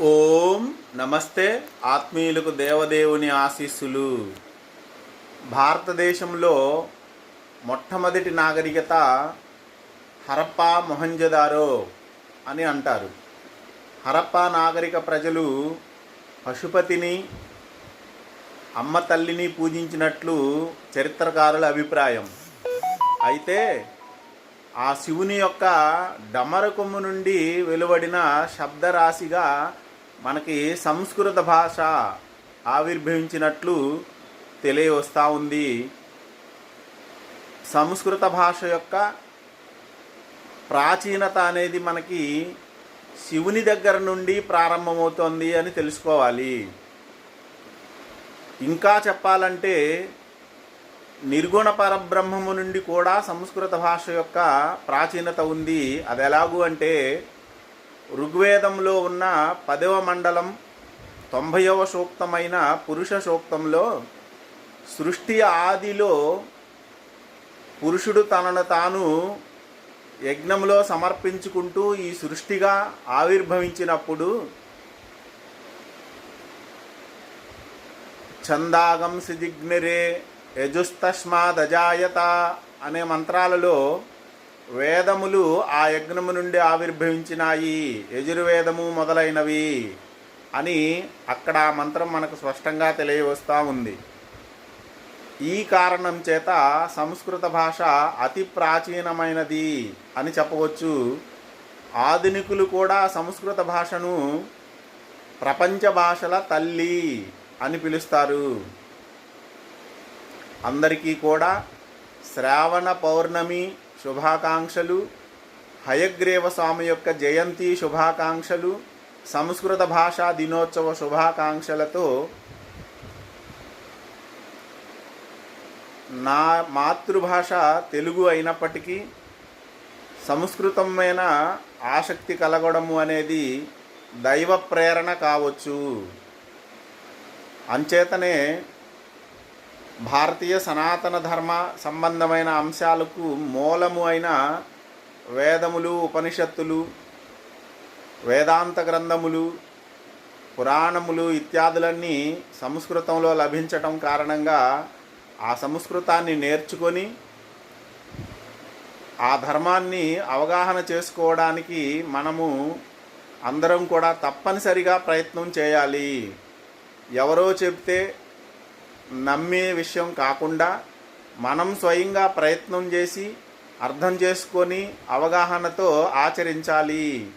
ఓం నమస్తే ఆత్మీయులకు దేవదేవుని ఆశీస్సులు. భారతదేశంలో మొట్టమొదటి నాగరికత హరప్పా మొహంజదారో అని అంటారు. హరప్పా నాగరిక ప్రజలు పశుపతిని అమ్మ తల్లిని పూజించినట్లు చరిత్రకారుల అభిప్రాయం. అయితే ఆ శివుని యొక్క డమరకొమ్ము నుండి వెలువడిన శబ్దరాశిగా మనకి సంస్కృత భాష ఆవిర్భవించినట్లు తెలియవస్తూ ఉంది. సంస్కృత భాష యొక్క ప్రాచీనత అనేది మనకి శివుని దగ్గర నుండి ప్రారంభమవుతోంది అని తెలుసుకోవాలి. ఇంకా చెప్పాలంటే నిర్గుణ పరబ్రహ్మము నుండి కూడా సంస్కృత భాష యొక్క ప్రాచీనత ఉంది. అది ఎలాగూ అంటే ఋగ్వేదంలో ఉన్న పదవ మండలం తొంభైవ సూక్తమైన పురుష సూక్తంలో సృష్టి ఆదిలో పురుషుడు తనను తాను యజ్ఞంలో సమర్పించుకుంటూ ఈ సృష్టిగా ఆవిర్భవించినప్పుడు ఛందాగం సిజిగ్నిరే యజుస్తస్మాదజాయత అనే మంత్రాలలో వేదములు ఆ యజ్ఞము నుండి ఆవిర్భవించినాయి. యజుర్వేదము మొదలైనవి అని అక్కడ ఆ మంత్రం మనకు స్పష్టంగా తెలియవస్తూ ఉంది. ఈ కారణం చేత సంస్కృత భాష అతి ప్రాచీనమైనది అని చెప్పవచ్చు. ఆధునికులు కూడా సంస్కృత భాషను ప్రపంచ భాషల తల్లి అని పిలుస్తారు. అందరికీ కూడా శ్రావణ పౌర్ణమి శుభాకాంక్షలు. హయగ్రీవ స్వామి యొక్క జయంతి శుభాకాంక్షలు. సంస్కృత భాషా దినోత్సవ శుభాకాంక్షలతో నా మాతృభాష తెలుగు అయినప్పటికీ సంస్కృతమైన ఆసక్తి కలగడము అనేది దైవ ప్రేరణ కావచ్చు. అంచేతనే భారతీయ సనాతన ధర్మ సంబంధమైన అంశాలకు మూలము అయిన వేదములు ఉపనిషత్తులు వేదాంత గ్రంథములు పురాణములు ఇత్యాదులన్నీ సంస్కృతంలో లభించటం కారణంగా ఆ సంస్కృతాన్ని నేర్చుకొని ఆ ధర్మాన్ని అవగాహన చేసుకోవడానికి మనము అందరం కూడా తప్పనిసరిగా ప్రయత్నం చేయాలి. ఎవరో చెప్తే నమ్మే విషయం కాకుండా మనం స్వయంగా ప్రయత్నం చేసి అర్థం చేసుకొని అవగాహనతో ఆచరించాలి.